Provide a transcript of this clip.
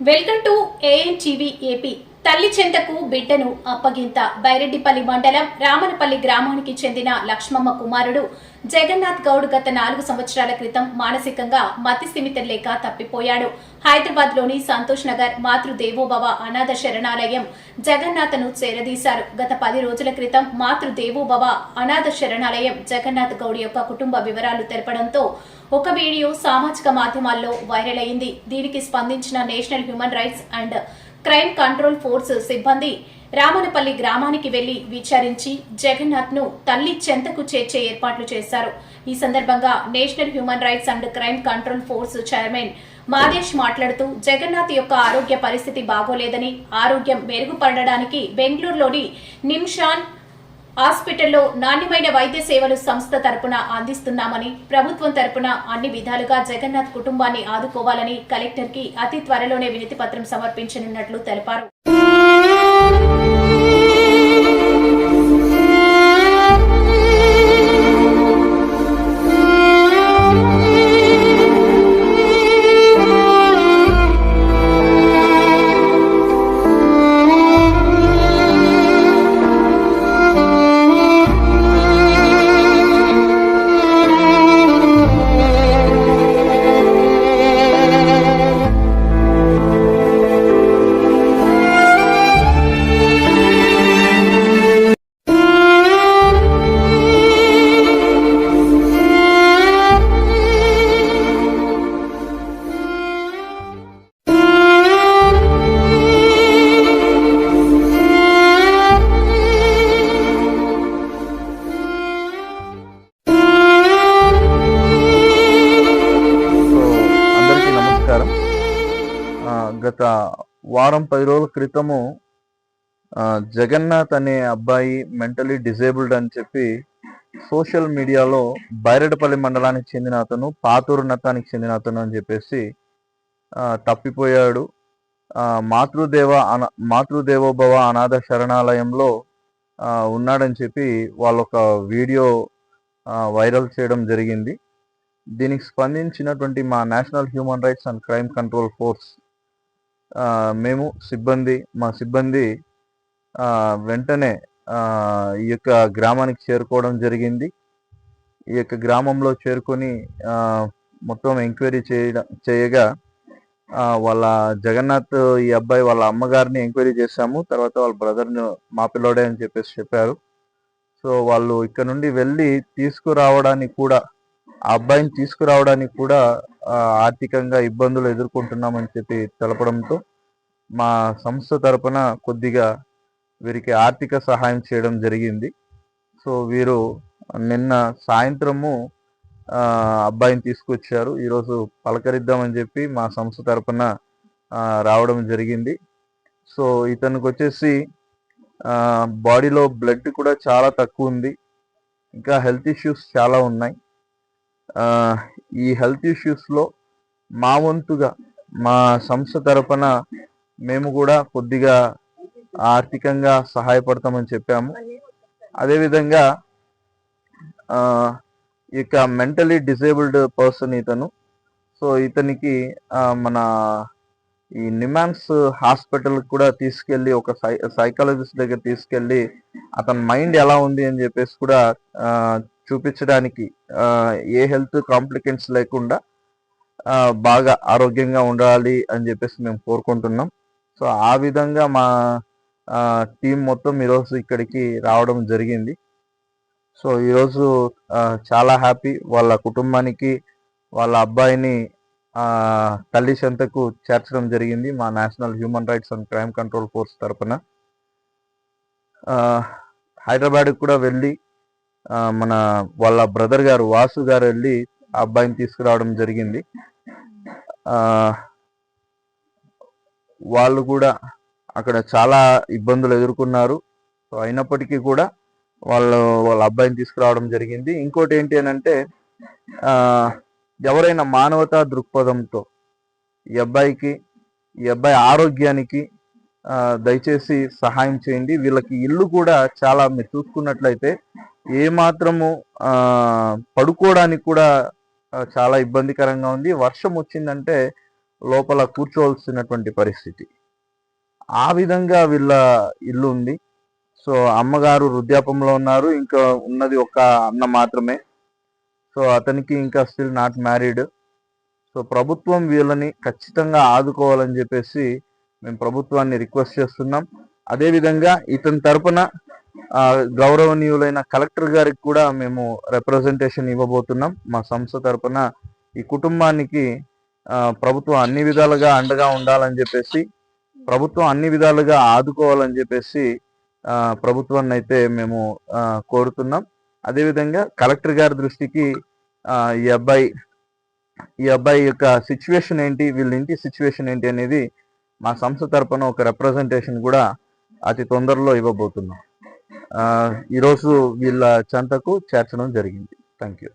Welcome to ANTV AP తల్లి చెంతకు బిడ్డను అప్పగింత. బైరెడ్డిపల్లి మండలం రామనపల్లి గ్రామానికి చెందిన లక్ష్మమ్మ కుమారుడు జగన్నాథ్ గౌడ్ గత నాలుగు సంవత్సరాల క్రితం మానసికంగా మతి స్థిమితం లేక తప్పిపోయాడు. హైదరాబాద్లోని సంతోష్ నగర్ మాతృదేవోభవ అనాథ శరణాలయం జగన్నాథ్ను చేరదీశారు. గత పది రోజుల క్రితం మాతృదేవోభవ అనాథ శరణాలయం జగన్నాథ్ గౌడ్ యొక్క కుటుంబ వివరాలు తెలపడంతో ఒక వీడియో సామాజిక మాధ్యమాల్లో వైరల్ అయింది. దీనికి స్పందించిన national human rights and crime control force సిబ్బంది రామనపల్లి గ్రామానికి వెళ్ళి విచారించి జగన్నాథ్ను తల్లి చెంతకు చేర్చే ఏర్పాట్లు చేశారు. ఈ సందర్భంగా national human rights and crime control force chairman Madesh మాట్లాడుతూ జగన్నాథ్ యొక్క ఆరోగ్య పరిస్థితి బాగోలేదని ఆరోగ్యం మెరుగుపడడానికి బెంగళూరులోని నిమ్షాన్ హాస్పిటల్లో నాణ్యమైన వైద్య సేవలు సంస్థ తరపున అందిస్తున్నామని ప్రభుత్వం తరపున అన్ని విధాలుగా జగన్నాథ్ కుటుంబాన్ని ఆదుకోవాలని కలెక్టర్కి అతి త్వరలోనే వినతి పత్రం సమర్పించనున్నట్లు తెలిపారు. గత వారం పది రోజుల క్రితము జగన్నాథ్ అనే అబ్బాయి మెంటలీ డిజేబుల్డ్ అని చెప్పి సోషల్ మీడియాలో బైరడపల్లి మండలానికి చెందిన అతను పాతూరు నత్తానికి చెందిన అతను అని చెప్పేసి తప్పిపోయాడు. మాతృదేవ అన మాతృదేవోభవ అనాథ శరణాలయంలో ఉన్నాడని చెప్పి వాళ్ళు ఒక వీడియో వైరల్ చేయడం జరిగింది. దీనికి స్పందించినటువంటి మా national human rights and crime control force మేము సిబ్బంది మా సిబ్బంది వెంటనే ఈ యొక్క గ్రామానికి చేరుకోవడం జరిగింది. ఈ యొక్క గ్రామంలో చేరుకొని మొత్తం ఎంక్వైరీ చేయడం చేయగా వాళ్ళ జగన్నాథ్ ఈ అబ్బాయి వాళ్ళ అమ్మగారిని ఎంక్వైరీ చేశాము. తర్వాత వాళ్ళ బ్రదర్ను మా పిల్లోడే అని చెప్పేసి చెప్పారు. సో వాళ్ళు ఇక్కడ నుండి వెళ్ళి తీసుకురావడానికి కూడా ఆ అబ్బాయిని తీసుకురావడానికి కూడా ఆర్థికంగా ఇబ్బందులు ఎదుర్కొంటున్నామని చెప్పి తెలపడంతో మా సంస్థ తరపున కొద్దిగా వీరికి ఆర్థిక సహాయం చేయడం జరిగింది. సో వీరు నిన్న సాయంత్రము అబ్బాయిని తీసుకొచ్చారు. ఈరోజు పలకరిద్దామని చెప్పి మా సంస్థ తరపున రావడం జరిగింది. సో ఇతనికి వచ్చేసి బాడీలో బ్లడ్ కూడా చాలా తక్కువ ఉంది. ఇంకా హెల్త్ ఇష్యూస్ చాలా ఉన్నాయి. ఈ హెల్త్ ఇష్యూస్లో మా వంతుగా మా సంస్థ తరపున మేము కూడా కొద్దిగా ఆర్థికంగా సహాయపడతామని చెప్పాము. అదేవిధంగా ఈ ఇక మెంటలీ డిసేబుల్డ్ పర్సన్ ఇతను. సో ఇతనికి మన ఈ నిమాన్స్ హాస్పిటల్ కూడా తీసుకెళ్ళి ఒక సై సైకాలజిస్ట్ దగ్గర తీసుకెళ్ళి అతని మైండ్ ఎలా ఉంది అని చెప్పేసి కూడా చూపించడానికి ఏ హెల్త్ కాంప్లికెంట్స్ లేకుండా బాగా ఆరోగ్యంగా ఉండాలి అని చెప్పేసి మేము కోరుకుంటున్నాం. సో ఆ విధంగా మా టీం మొత్తం ఈరోజు ఇక్కడికి రావడం జరిగింది. సో ఈరోజు చాలా హ్యాపీ వాళ్ళ కుటుంబానికి వాళ్ళ అబ్బాయిని తల్లి చెంతకు చేర్చడం జరిగింది మా national human rights and crime control force తరఫున హైదరాబాద్కి కూడా వెళ్ళి మన వాళ్ళ బ్రదర్ గారు వాసు గారు వెళ్ళి అబ్బాయిని తీసుకురావడం జరిగింది. వాళ్ళు కూడా అక్కడ చాలా ఇబ్బందులు ఎదుర్కొన్నారు. సో అయినప్పటికీ కూడా వాళ్ళు వాళ్ళ అబ్బాయిని తీసుకురావడం జరిగింది. ఇంకోటి ఏంటి అని అంటే ఎవరైనా మానవతా దృక్పథంతో ఈ అబ్బాయికి ఈ అబ్బాయి ఆరోగ్యానికి దయచేసి సహాయం చేయండి. వీళ్ళకి ఇల్లు కూడా చాలా మీరు చూసుకున్నట్లయితే ఏ మాత్రము పడుకోవడానికి కూడా చాలా ఇబ్బందికరంగా ఉంది. వర్షం వచ్చిందంటే లోపల కూర్చోవలసినటువంటి పరిస్థితి. ఆ విధంగా వీళ్ళ ఇల్లు ఉంది. సో అమ్మగారు వృద్ధాపంలో ఉన్నారు. ఇంకా ఉన్నది ఒక అన్న మాత్రమే. సో అతనికి ఇంకా స్టిల్ నాట్ మ్యారీడ్. సో ప్రభుత్వం వీళ్ళని ఖచ్చితంగా ఆదుకోవాలని చెప్పేసి మేము ప్రభుత్వాన్ని రిక్వెస్ట్ చేస్తున్నాం. అదేవిధంగా ఇతని తరపున గౌరవనీయులైన కలెక్టర్ గారికి కూడా మేము రిప్రజెంటేషన్ ఇవ్వబోతున్నాం. మా సంస్థ తరపున ఈ కుటుంబానికి ప్రభుత్వం అన్ని విధాలుగా అండగా ఉండాలని చెప్పేసి ప్రభుత్వం అన్ని విధాలుగా ఆదుకోవాలని చెప్పేసి ప్రభుత్వాన్ని అయితే మేము కోరుతున్నాం. అదేవిధంగా కలెక్టర్ గారి దృష్టికి ఈ అబ్బాయి ఈ అబ్బాయి యొక్క సిచ్యువేషన్ ఏంటి వీళ్ళ ఇంటి సిచ్యువేషన్ ఏంటి అనేది మా సంస్థ తరపున ఒక రిప్రజెంటేషన్ కూడా అతి తొందరలో ఇవ్వబోతున్నాం. ఈరోజు వీళ్ళ చెంతకు చేర్చడం జరిగింది. Thank you